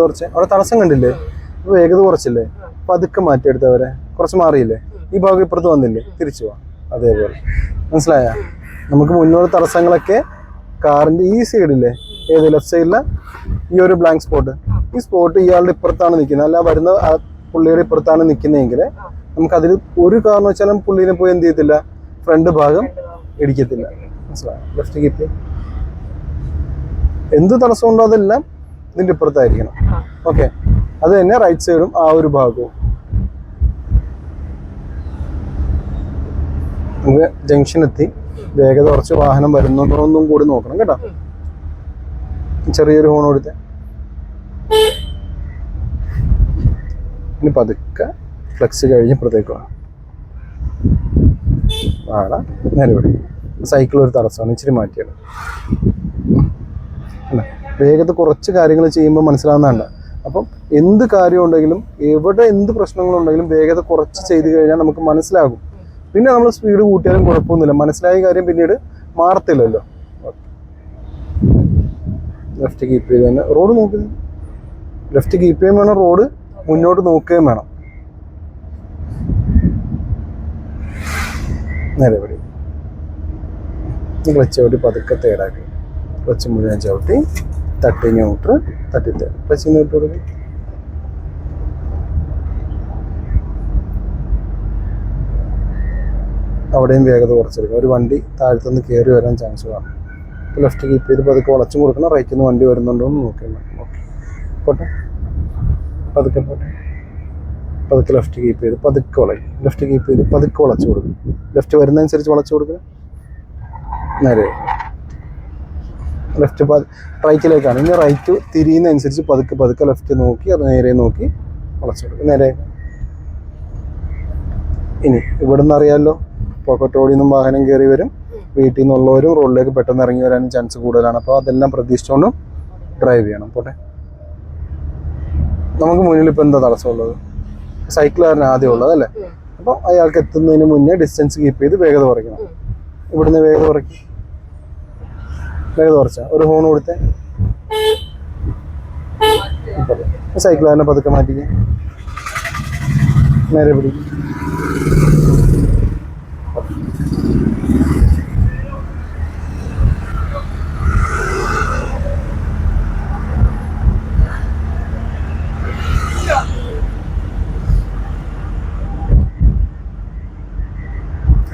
കുറച്ച്. അവിടെ തടസ്സം കണ്ടില്ലേ? വേഗത കുറച്ചില്ലേ? പതുക്കെ മാറ്റിയെടുത്തവരെ കുറച്ച് മാറിയില്ലേ? ഈ ഭാഗം ഇപ്പുറത്ത് വന്നില്ലേ? തിരിച്ചു പോവാം അതേപോലെ. മനസ്സിലായ? നമുക്ക് മുന്നോട്ട് തടസ്സങ്ങളൊക്കെ കാറിന്റെ ഈ സൈഡില്ലേ ഏത് ലെഫ്റ്റ് സൈഡിലെ ഈ ഒരു ബ്ലാങ്ക് സ്പോട്ട് ഈ സ്പോട്ട് ഇയാളുടെ ഇപ്പുറത്താണ് നിൽക്കുന്നത്. അല്ല വരുന്ന പുള്ളിയുടെ ഇപ്പുറത്താണ് നിൽക്കുന്നതെങ്കിൽ നമുക്ക് അതിൽ ഒരു വെച്ചാലും പുള്ളിനെ പോയി എന്ത് ചെയ്യത്തില്ല? ഫ്രണ്ട് ഭാഗം ഇടിക്കത്തില്ല. മനസ്സിലായോ? ലെഫ്റ്റ് കീപ്പ് എന്ത് തടസ്സമുണ്ടോ അതെല്ലാം ഇതിന്റെ ഇപ്പുറത്തായിരിക്കണം. ഓക്കെ. അത് തന്നെ റൈറ്റ് സൈഡും ആ ഒരു ഭാഗവും. നമുക്ക് ജംഗ്ഷൻ എത്തി. വേഗത കുറച്ച് വാഹനം വരുന്നുണ്ടോ എന്നും കൂടി നോക്കണം കേട്ടോ. ചെറിയൊരു ഹോൺ കൊടുത്ത്. ഇനി പതുക്കെ ഫ്ലെക്സ് കഴിഞ്ഞ് ഇപ്പുറത്തേക്ക് വേണം സൈക്കിൾ ഒരു തടസ്സമാണ് ഇച്ചിരി മാറ്റിയത് അല്ല വേഗത കുറച്ച് കാര്യങ്ങൾ ചെയ്യുമ്പോൾ മനസ്സിലാവുന്നതാണ്. അപ്പം എന്ത് കാര്യം ഉണ്ടെങ്കിലും എവിടെ എന്ത് പ്രശ്നങ്ങളുണ്ടെങ്കിലും വേഗത കുറച്ച് ചെയ്ത് കഴിഞ്ഞാൽ നമുക്ക് മനസ്സിലാകും. പിന്നെ നമ്മൾ സ്പീഡ് കൂട്ടിയാലും കുഴപ്പമൊന്നുമില്ല. മനസ്സിലായ കാര്യം പിന്നീട് മാറത്തില്ലല്ലോ. ലെഫ്റ്റ് കീപ്പ് ചെയ്ത് തന്നെ. റോഡ് നോക്കുക ലെഫ്റ്റ് കീപ്പ് ചെയ്യുകയും വേണം റോഡ് മുന്നോട്ട് നോക്കുകയും വേണം. നേരെ പിടി ക്ലച്ച് ചവിട്ടി പതുക്കെ തേടാക്കി. ക്ലച്ച് മുഴുവൻ ചവിട്ടി. തട്ടി ന്യൂട്രൽ തട്ടി പശു ന്യൂട്ര് കൊടുക്കും. അവിടെയും വേഗത കുറച്ചെടുക്കും ഒരു വണ്ടി താഴത്തുനിന്ന് കയറി വരാൻ ചാൻസ് കാണും ഇപ്പോൾ ലെഫ്റ്റ് കീപ്പ് ചെയ്ത് പതുക്കെ വളച്ചും കൊടുക്കണം. റൈറ്റിൽ നിന്ന് വണ്ടി വരുന്നുണ്ടോ എന്ന് നോക്കണം ഓക്കെ. പോട്ടെ. പതുക്കെ പോട്ടെ. പതുക്കെ ലെഫ്റ്റ് കീപ്പ് ചെയ്ത് പതുക്കെ വളയും. ലെഫ്റ്റ് കീപ്പ് ചെയ്ത് പതുക്കെ വളച്ചു കൊടുക്കും. ലെഫ്റ്റ് വരുന്നതനുസരിച്ച് വളച്ചു കൊടുക്കുക നേരെ. ലെഫ്റ്റ് റൈറ്റിലേക്കാണ് ഇനി റൈറ്റ് തിരിയുന്നതനുസരിച്ച് പതുക്കെ പതുക്കെ ലെഫ്റ്റ് നോക്കി അത് നേരെ നോക്കി വളച്ചെടുക്കും. നേരെ. ഇനി ഇവിടുന്ന് അറിയാമല്ലോ പോക്കറ്റ് റോഡിൽ നിന്നും വാഹനം കയറി വരും. വീട്ടിൽ നിന്നുള്ളവരും റോഡിലേക്ക് പെട്ടെന്ന് ഇറങ്ങി വരാനും ചാൻസ് കൂടുതലാണ്. അപ്പോൾ അതെല്ലാം പ്രതീക്ഷിച്ചുകൊണ്ടും ഡ്രൈവ് ചെയ്യണം. പോട്ടെ. നമുക്ക് മുന്നിൽ ഇപ്പോൾ എന്താ തടസ്സമുള്ളത്? സൈക്കിളുകാരൻ ആദ്യം ഉള്ളത് അല്ലേ? അപ്പോൾ അയാൾക്ക് എത്തുന്നതിന് മുന്നേ ഡിസ്റ്റൻസ് കീപ്പ് ചെയ്ത് വേഗത കുറയ്ക്കണം. ഇവിടുന്ന് വേഗത കുറയ്ക്കും. വേഗത കുറച്ച ഒരു ഹോൺ കൊടുത്ത്. സൈക്കിൾ തന്നെ പതുക്കെ മാറ്റിക്കാം. നേരെ പിടിക്കും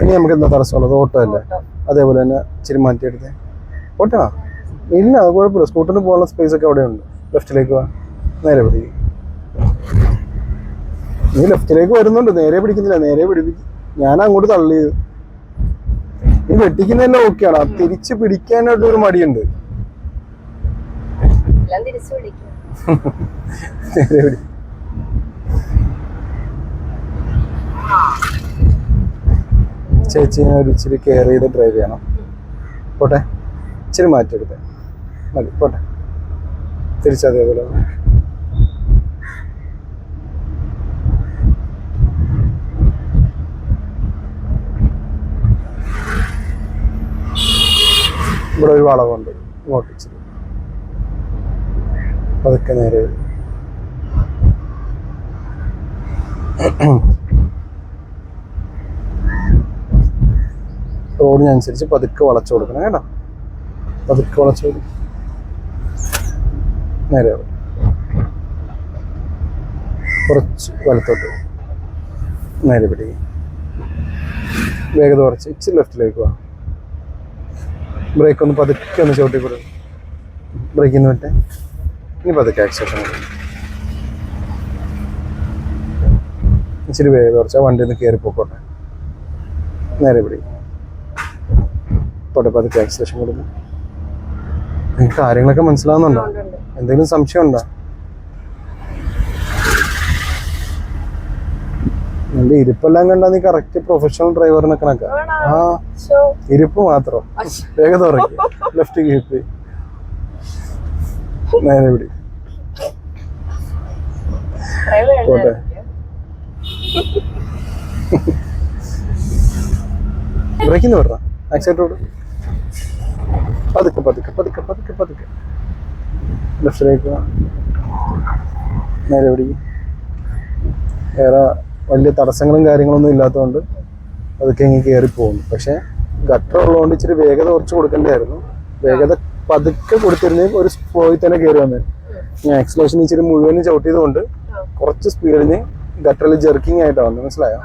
ഇനി നമുക്ക് എന്താ തടസ്സമുള്ളത് ഓട്ടോ അല്ലേ? അതേപോലെ തന്നെ ഇച്ചിരി മാറ്റിയെടുത്തേ. ഓട്ടോ ഇല്ല അത് കുഴപ്പമില്ല. സ്കൂട്ടറിന് പോകാനുള്ള സ്പേസ് ഒക്കെ അവിടെ ഉണ്ട് ലെഫ്റ്റിലേക്ക് വാ. നേരെ പിടിക്കും നീ ലെഫ്റ്റിലേക്ക് വരുന്നുണ്ട്. നേരെ പിടിക്കുന്നില്ല. നേരെ പിടിപ്പിക്കും. ഞാൻ അങ്ങോട്ട് തള്ളിയത്. നീ വെട്ടിക്കുന്നതെല്ലാം ഓക്കെയാണ് ആ തിരിച്ച് പിടിക്കാനായിട്ട് ഒരു മടിയുണ്ട്. നേരെ പിടി. ചേച്ചിനെ ഒരു ഇച്ചിരി കെയർ ചെയ്ത് ഡ്രൈവ് ചെയ്യണം. പോട്ടെ. ഇച്ചിരി മാറ്റിയെടുത്തേ. മതി പോട്ടെ. തിരിച്ചതേപോലെ. ഇവിടെ ഒരു വളവുണ്ട്. ഇങ്ങോട്ട് ഇച്ചിരി. പതുക്കെ നേരെ. റോഡിനനുസരിച്ച് പതുക്കെ വളച്ചു കൊടുക്കണം കേട്ടോ. പതുക്കെ വളച്ചു നേരെ. കുറച്ച് വലത്തോട്ട് നേരെ പിടിക്കും വേഗത കുറച്ച്. ഇച്ചിരി ലെഫ്റ്റിലേക്ക് പോവാം ബ്രേക്ക് ഒന്ന് പതുക്കെ ഒന്ന് ചവിട്ടി കൊടുക്കും ബ്രേക്കിന്ന് വിട്ടെ. ഇനി പതുക്കെ ആക്സേഷൻ ഇച്ചിരി വേഗത കുറച്ച്. വണ്ടിയിൽ നിന്ന് കയറി പോക്കോട്ടെ. നേരെ പിടിക്കും പോട്ടെ പതുക്കെ ആക്സേഷൻ കൊടുക്കും. നിങ്ങൾക്ക് കാര്യങ്ങളൊക്കെ മനസ്സിലാവുന്നുണ്ടോ? എന്തെങ്കിലും സംശയം ഉണ്ടോ എന്റെ ഇരിപ്പെല്ലാം കണ്ടാ നീ കറക്റ്റ് പ്രൊഫഷണൽ ഡ്രൈവറിനെ കണക്ക. ആ ഇരിപ്പ് മാത്രം. വേഗത ഉറക്കി ലെഫ്റ്റ് കീപ്പ് നേരെ പിടി. പോട്ടെ. ബ്രേക്കിന്ന് വിടറ. ആക്സിഡന്റ് പതുക്കെ പതുക്കെ പതുക്കെ പതുക്കെ പതുക്കെ. ലെഫ്റ്റിലേക്ക് നേരെ പിടിക്കും. വേറെ വലിയ തടസ്സങ്ങളും കാര്യങ്ങളൊന്നും ഇല്ലാത്തതുകൊണ്ട് അതൊക്കെ ഇങ്ങനെ കയറി പോകുന്നു. പക്ഷേ ഗട്ടർ ഉള്ളതുകൊണ്ട് ഇച്ചിരി വേഗത കുറച്ച് കൊടുക്കേണ്ടതായിരുന്നു വേഗത പതുക്കെ കൊടുത്തിരുന്നെങ്കിൽ ഒരു പോയി തന്നെ കയറി വന്നു. ഞാൻ എക്സ്പ്ലോഷൻ ഇച്ചിരി മുഴുവനും ചവിട്ടിയതുകൊണ്ട് കുറച്ച് സ്പീഡിന് ഗട്ടറിൽ ജെർക്കിംഗ് ആയിട്ടാണ് വന്നത് മനസ്സിലായോ?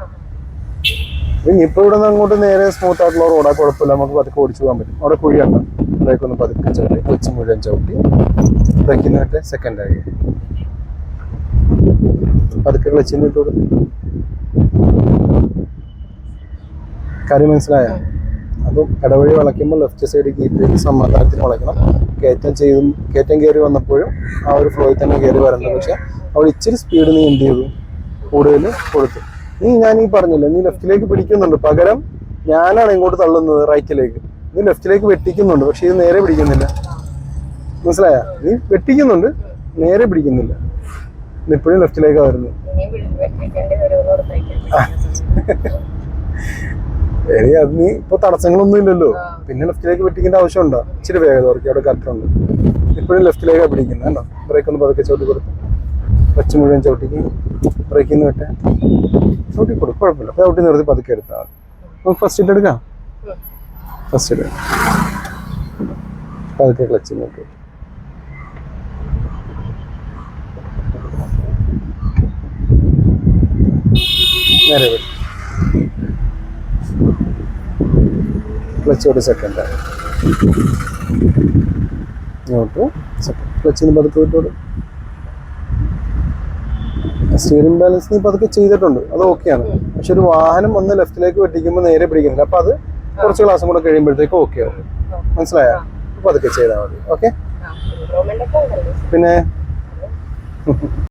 ഇനിയിപ്പോ ഇവിടെ നിന്ന് അങ്ങോട്ട് നേരെ സ്മൂത്ത് ആയിട്ടുള്ള റോഡാ കുഴപ്പമില്ല. നമുക്ക് പതുക്കെ ഓടിച്ചു പോകാൻ പറ്റും. അവിടെ കുഴിയുണ്ട്? ബ്രേക്ക് ഒന്ന് പതുക്കെ ചവിട്ടി കൊച്ചു മുഴുവൻ ചവിട്ടി ബ്രേക്കിനായിട്ട് സെക്കൻഡ് ആയി പതുക്കെ ക്ലച്ചിൽ ഇട്ട് കൊടുത്തു കാര്യം മനസ്സിലായ? അപ്പം ഇടവഴി വളയ്ക്കുമ്പോൾ ലെഫ്റ്റ് സൈഡ് ചെയ്ത് സമാധാനത്തിന് വളയ്ക്കണം. കയറ്റം ചെയ്തും കയറ്റം കയറി വന്നപ്പോഴും ആ ഒരു ഫ്ലോയിൽ തന്നെ കയറി വരണ്ട. പക്ഷെ അവിടെ ഇച്ചിരി സ്പീഡ് നീ എന്ത് ചെയ്തു? കൂടുതൽ കൊടുത്തു. നീ ഞാൻ ഈ പറഞ്ഞില്ല നീ ലെഫ്റ്റിലേക്ക് പിടിക്കുന്നുണ്ട്. പകരം ഞാനാണ് ഇങ്ങോട്ട് തള്ളുന്നത് റൈറ്റിലേക്ക് നീ ലെഫ്റ്റിലേക്ക് വെട്ടിക്കുന്നുണ്ട്. പക്ഷെ ഇത് നേരെ പിടിക്കുന്നില്ല. മനസ്സിലായ? നീ വെട്ടിക്കുന്നുണ്ട്. നേരെ പിടിക്കുന്നില്ല. ഇത് ഇപ്പോഴും ലെഫ്റ്റിലേക്കാണ് വരുന്നത്. ശരി അത് നീ ഇപ്പൊ തടസ്സങ്ങളൊന്നും ഇല്ലല്ലോ. പിന്നെ ലെഫ്റ്റിലേക്ക് വെട്ടിക്കേണ്ട ആവശ്യമുണ്ടോ? ഇച്ചിരി വേഗത കുറയ്ക്കും അവിടെ കറക്റ്റ് ഉണ്ട്. ഇപ്പോഴും ലെഫ്റ്റിലേക്കാണ് പിടിക്കുന്നത് കേട്ടോ ബ്രേക്ക് ഒന്ന് പതുക്കെ ചവിട്ടി കൊടുത്ത്. പച്ച മുഴുവൻ ചവിട്ടിക്ക്. ബ്രേക്കിൽ നിന്ന് വിട്ടേ. ചവിട്ടി കൊടുക്കും കുഴപ്പമില്ല. ചവിട്ടി നിർത്തി പതുക്കെ എടുത്താൽ നമുക്ക് ഫസ്റ്റ് ഇട്ട് എടുക്കാം. ഫസ്റ്റ് പതുക്കെ ക്ലച്ച് നോക്കി. നേരെ ക്ലച്ച് ഒരു സെക്കൻഡ് ഇങ്ങോട്ട് സെക്കൻഡ് ക്ലച്ചിന് പതുക്കെ വിട്ടോട് സ്റ്റിയറിംഗ് ബാലൻസ് നീ പതുക്കെ ചെയ്തിട്ടുണ്ട്. അത് ഓക്കെയാണ് പക്ഷെ ഒരു വാഹനം ഒന്ന് ലെഫ്റ്റിലേക്ക് വെട്ടിക്കുമ്പോൾ നേരെ പിടിക്കുന്നില്ല. അപ്പൊ അത് കുറച്ച് ക്ലാസ്സും കൂടെ കഴിയുമ്പോഴത്തേക്ക് ഓക്കെ ആവും. മനസ്സിലായോ? അപ്പൊ അതൊക്കെ ചെയ്താൽ മതി. ഓക്കെ പിന്നെ?